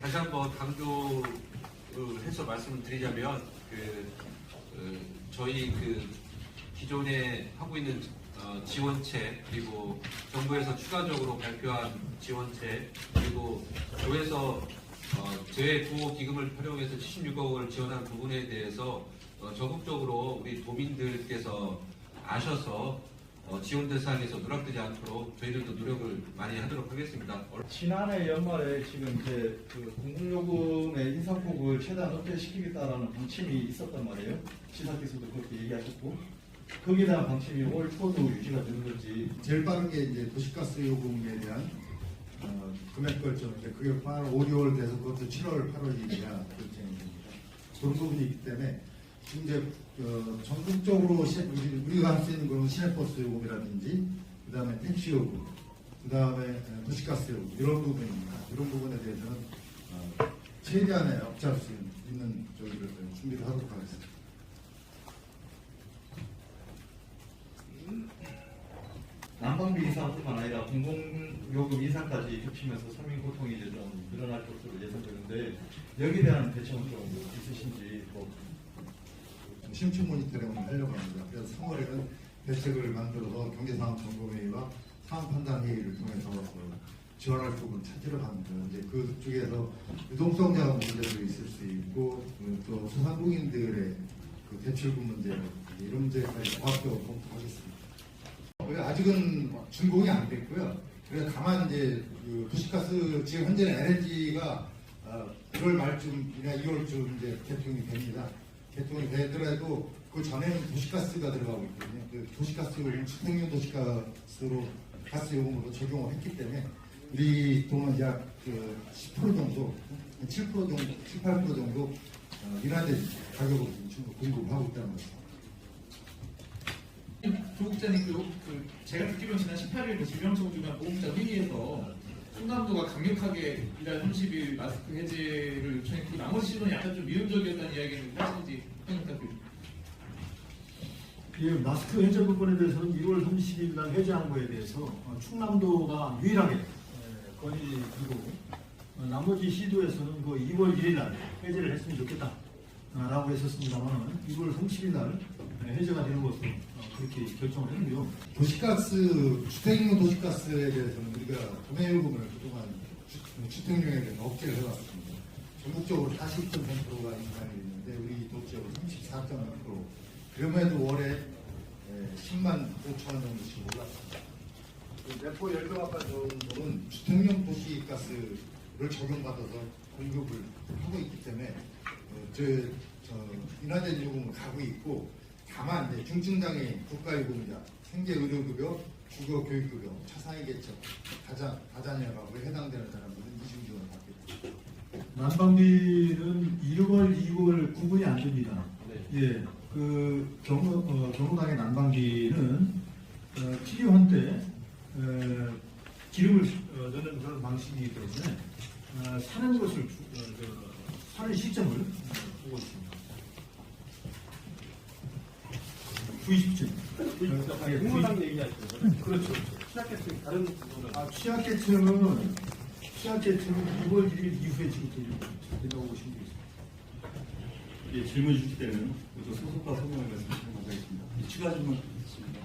다시 한번 강조해서 말씀을 드리자면 그 어, 저희 그 기존에 하고 있는 어, 지원책 그리고 정부에서 추가적으로 발표한 지원책 그리고 조에서 어, 재구호 기금을 활용해서 76억 원을 지원한 부분에 대해서 어, 적극적으로 우리 도민들께서 아셔서 어, 지원 대상에서 누락되지 않도록 저희들도 노력을 많이 하도록 하겠습니다. 지난해 연말에 지금 이제 그 공공요금의 인상폭을 최대한 억제시키겠다라는 방침이 있었단 말이에요. 시사께서도 그렇게 얘기하셨고 거기에 대한 방침이 올 초도 유지가 되는 건지 제일 빠른 게 이제 도시가스 요금에 대한 어, 금액 결정인데 그게 한 5, 6월 돼서 그것도 7월, 8월이 돼야 결정이 됩니다. 그런 부분이 있기 때문에 이제 어, 전국적으로 시- 우리- 우리가 할 수 있는 건 시내버스 요금이라든지 그 다음에 택시 요금 그 다음에 도시가스 요금 이런 부분입니다. 이런 부분에 대해서는 어, 최대한의 억제할 수 있는 저기를 준비를 하도록 하겠습니다. 난방비 인상뿐만 아니라 공공요금 인상까지 겹치면서 서민 고통이 이제 좀 늘어날 것으로 예상되는데 여기에 대한 대책은 좀 있으신지 뭐 심층 모니터링을 하려고 합니다. 그래서 3월에는 대책을 만들어서 경제상황점검회의와 상황판단회의를 통해서 그 지원할 부분 찾으러 갑니다. 이제 그 쪽에서 유동성 자원 문제도 있을 수 있고 그또 소상공인들의 그 대출금 문제 이런 문제까지 종합적으로 검토하겠습니다. 그 아직은 준공이 안 됐고요. 그래서 다만 이제 그 도시가스 지금 현재는 LNG가 1월 말쯤이나 2월쯤 이제 개통이 됩니다. 개통이 되더라도 그 전에는 도시가스가 들어가고 있거든요. 그 도시가스 요금, 주택용 도시가스로 가스 요금으로 적용을 했기 때문에 우리 돈은 약 그 10% 정도, 7% 정도, 7, 8% 정도 어, 인하된 가격으로 지금 공급하고 있다는 거죠. 조국장님 그, 그 제가 듣기로는 지난 18일 그 질병청 주간 보험자 회의에서 충남도가 강력하게 이달 30일 마스크 해제를 요청했고 나머지 시도는 약간 좀 미온적이었다는 이야기는 사실인지 평 부탁드립니다. 예, 마스크 해제 부분에 대해서는 1월 30일 날 해제한 거에 대해서 어, 충남도가 유일하게 에, 건의 들고 어, 나머지 시도에서는 그 2월 1일 날 해제를 했으면 좋겠다 아, 라고 했었습니다만 1월 30일 날 에, 해제가 되는 것으로 어, 그렇게 결정을 했고요. 도시가스, 주택용 도시가스에 대해서는 우리가 구매요금을 그동안 주- 주택용에 대해서 억제를 해왔습니다. 전국적으로 40.3%가 인상이 됐는데 우리 도지역은 34.1% 그럼에도 월에 에, 10만 5천 원 정도씩 올랐습니다. 그 내포 연료아까 정도는 주택용 도시가스를 적용받아서 공급을 하고 있기 때문에 어, 저, 저 인하된 요금을 가고 있고 다만 이제 중증장애인 국가요금자, 생계의료급여, 국어교육급여, 차상위계층, 다자, 다자녀가구에 해당되는 사람들은 이중 지원을 받겠습니다. 난방비는 1월, 2월 구분이 안 됩니다. 예, 그 경우 어, 경우당의 난방비는 어, 필요한 때 어, 기름을 어, 넣는 그런 방식이기 때문에 어, 사는 것을 주- 어, 저, 사는 시점을 어, 보고 있습니다. 구입시점. 예, 공무상 얘기하시는 거죠? 그렇죠. 시작했을 다른 부분은 아, 취약계층은 취약계층은 2월 1일 이후에 지금 된다고 보시면 되겠습니다. 예, 질문 주실 때는 또 소속과 소명을 말씀하시면 감사하겠습니다. 추가 질문 있습니다.